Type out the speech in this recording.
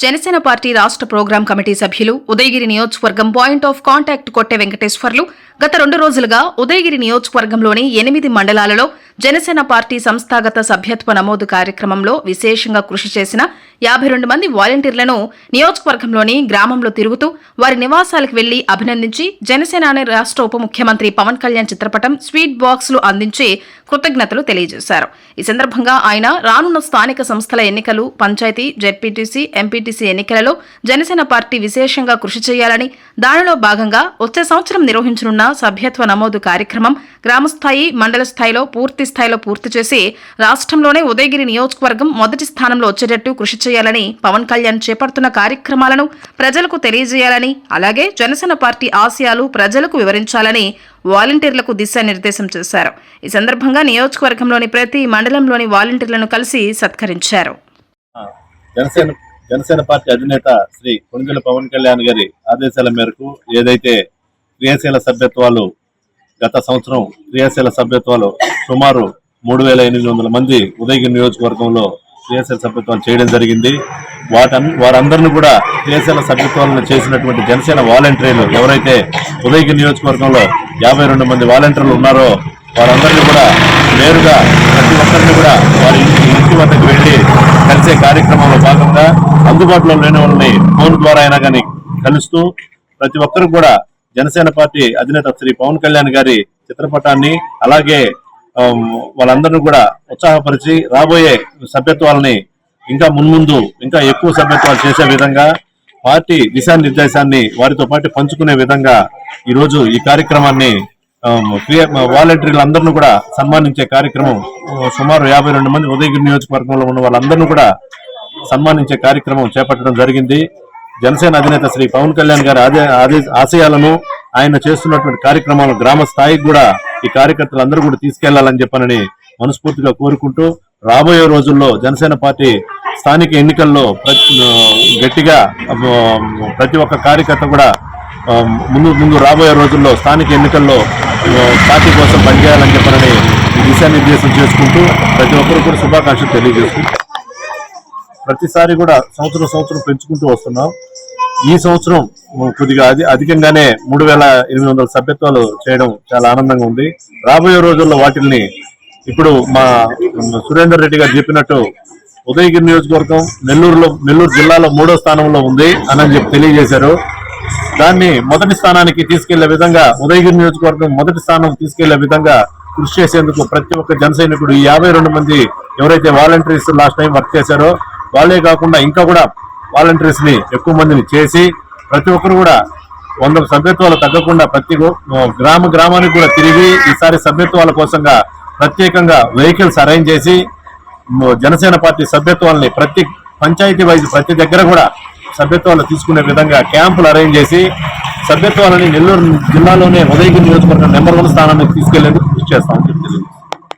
Janasena party రాష్ట్ర programme committee సభ్యులు ఉదయగిరి నియోజకవర్గం పాయింట్ ఆఫ్ కాంటాక్ట్ కొట్టే వెంకటేశ్వర్లు గత రెండు రోజులుగా ఉదయగిరి నియోజకవర్గంలోని ఎనిమిది మండలాలలో జనసేన పార్టీ సంస్థాగత సభ్యత్వ నమోదు కార్యక్రమంలో విశేషంగా కృషి చేసిన యాభై రెండు మంది వాలంటీర్లను నియోజకవర్గంలోని గ్రామంలో తిరుగుతూ వారి నివాసాలకు వెళ్ళి అభినందించి జనసేన అనే రాష్ట్ర ఉప ముఖ్యమంత్రి పవన్ కళ్యాణ్ చిత్రపటం స్వీట్ బాక్సులు అందించి కృతజ్ఞతలు తెలియజేశారు. ఈ సందర్భంగా ఆయన రానున్న స్థానిక సంస్థల ఎన్నికలు పంచాయతీ జెడ్పీటీసీ ఎంపీటీసీ ఎన్నికలలో జనసేన పార్టీ విశేషంగా కృషి చేయాలని దానిలో భాగంగా వచ్చే సంవత్సరం నిర్వహించనున్న సభ్యత్వ నమోదు కార్యక్రమం గ్రామస్థాయి మండల స్థాయిలో పూర్తి స్థాయిలో పూర్తి చేసి రాష్ట్రంలోనే ఉదయగిరి నియోజకవర్గం మొదటి స్థానంలో వచ్చేటట్టు కృషి చేయాలని పవన్ కళ్యాణ్ చేపడుతున్న కార్యక్రమాలను ప్రజలకు తెలియజేయాలని అలాగే జనసేన పార్టీ ఆశయాలు ప్రజలకు వివరించాలని వాలంటీర్లకు దిశానిర్దేశం చేశారు. ఈ సందర్భంగా నియోజకవర్గంలోని ప్రతి మండలంలోని వాలంటీర్లను కలిసి సత్కరించారు. జనసేన జనసేన పార్టీ అధినేత శ్రీ కొణిదెల పవన్ కళ్యాణ్ గారి ఆదేశాల మేరకు ఏదైతే క్రియాశీల సభ్యత్వాలు గత సంవత్సరం క్రియాశీల సభ్యత్వాలు సుమారు మూడు వేల ఎనిమిది వందల మంది ఉదయగిరి నియోజకవర్గంలో క్రియాశీల సభ్యత్వాలు చేయడం జరిగింది. వాటన్ వారందరిని కూడా క్రియాశీల సభ్యత్వాలను చేసినటువంటి జనసేన వాలంటీర్లు ఎవరైతే ఉదయగిరి నియోజకవర్గంలో యాభై రెండు మంది వాలంటీర్లు ఉన్నారో వారందరినీ కూడా నేరుగా ప్రతి ఒక్కరిని కూడా వారి ఇంటి వద్దకు వెళ్ళి కలిసే కార్యక్రమంలో భాగంగా అందుబాటులో లేని వాళ్ళని ఫోన్ ద్వారా అయినా కానీ కలుస్తూ ప్రతి ఒక్కరు కూడా జనసేన పార్టీ అధినేత శ్రీ పవన్ కళ్యాణ్ గారి చిత్రపటాన్ని అలాగే Um, వాళ్ళందరినీ కూడా ఉత్సాహపరిచి రాబోయే సభ్యత్వాలని ఇంకా మున్ముందు ఇంకా ఎక్కువ సభ్యత్వాలు చేసే విధంగా పార్టీ దిశానిర్దేశాన్ని వారితో పాటు పంచుకునే విధంగా ఈరోజు ఈ కార్యక్రమాన్ని um, ఆమ్, వాలంటీర్లందరినీ కూడా సన్మానించే కార్యక్రమం సుమారు యాభై రెండు మంది ఉదయగిరి నియోజకవర్గంలో ఉన్న వాళ్ళందరినీ కూడా సన్మానించే కార్యక్రమం చేపట్టడం జరిగింది. జనసేన అధినేత శ్రీ పవన్ కళ్యాణ్ గారి ఆశయాలను ఆయన చేస్తున్నటువంటి కార్యక్రమాలు గ్రామ స్థాయికి కూడా ఈ కార్యకర్తలు అందరూ కూడా తీసుకెళ్ళాలని చెప్పనని మనస్ఫూర్తిగా కోరుకుంటూ రాబోయే రోజుల్లో జనసేన పార్టీ స్థానిక ఎన్నికల్లో ప్రతి- గట్టిగా ప్రతి ఒక్క కార్యకర్త కూడా ముందు ముందు రాబోయే రోజుల్లో స్థానిక ఎన్నికల్లో పార్టీ కోసం పనిచేయాలని చెప్పనని దిశానిర్దేశం చేసుకుంటూ ప్రతి ఒక్కరు కూడా శుభాకాంక్షలు తెలియజేసుకుంటూ ప్రతిసారి కూడా సంవత్సరం సంవత్సరం పెంచుకుంటూ వస్తున్నాం. ఈ సంవత్సరం కొద్దిగా అది అధికంగానే మూడు వేల ఎనిమిది వందల సభ్యత్వాలు చేయడం చాలా ఆనందంగా ఉంది. రాబోయే రోజుల్లో వాటిల్ని ఇప్పుడు మా సురేందర్ రెడ్డి గారు చెప్పినట్టు ఉదయగిరి నియోజకవర్గం నెల్లూరులో నెల్లూరు జిల్లాలో మూడో స్థానంలో ఉంది అని చెప్పి తెలియజేశారు. దాన్ని మొదటి స్థానానికి తీసుకెళ్ళే విధంగా ఉదయగిరి నియోజకవర్గం మొదటి స్థానం తీసుకెళ్ళే విధంగా కృషి చేసేందుకు ప్రతి ఒక్క జన సైనికుడు ఈ యాభై రెండు మంది ఎవరైతే వాలంటీర్స్ లాస్ట్ టైం వర్క్ చేశారో వాళ్ళే కాకుండా ఇంకా కూడా వాలంటీర్స్ని ఎక్కువ మందిని చేసి ప్రతి ఒక్కరు కూడా వంద సభ్యత్వాలు తగ్గకుండా ప్రతి గ్రామ గ్రామానికి కూడా తిరిగి ఈసారి సభ్యత్వాల కోసంగా ప్రత్యేకంగా వెహికల్స్ అరేంజ్ చేసి జనసేన పార్టీ సభ్యత్వాలని ప్రతి పంచాయతీ వైజ్ ప్రతి దగ్గర కూడా సభ్యత్వాలు తీసుకునే విధంగా క్యాంపులు అరేంజ్ చేసి సభ్యత్వాలని నెల్లూరు జిల్లాలోనే ఉదయగిరి నియోజకవర్గం నెంబర్ వన్ స్థానానికి తీసుకెళ్ళేందుకు కృషి చేస్తాం